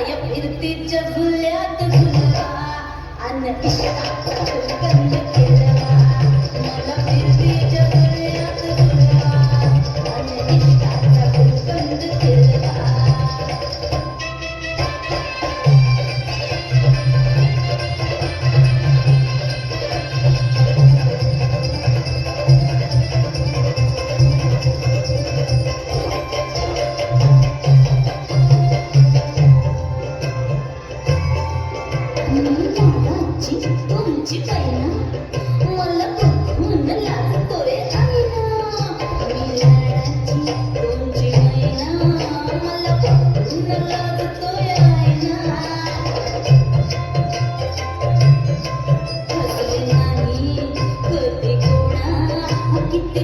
या फिरतीच्या झुल्यात झुलवा आणि கிட்ட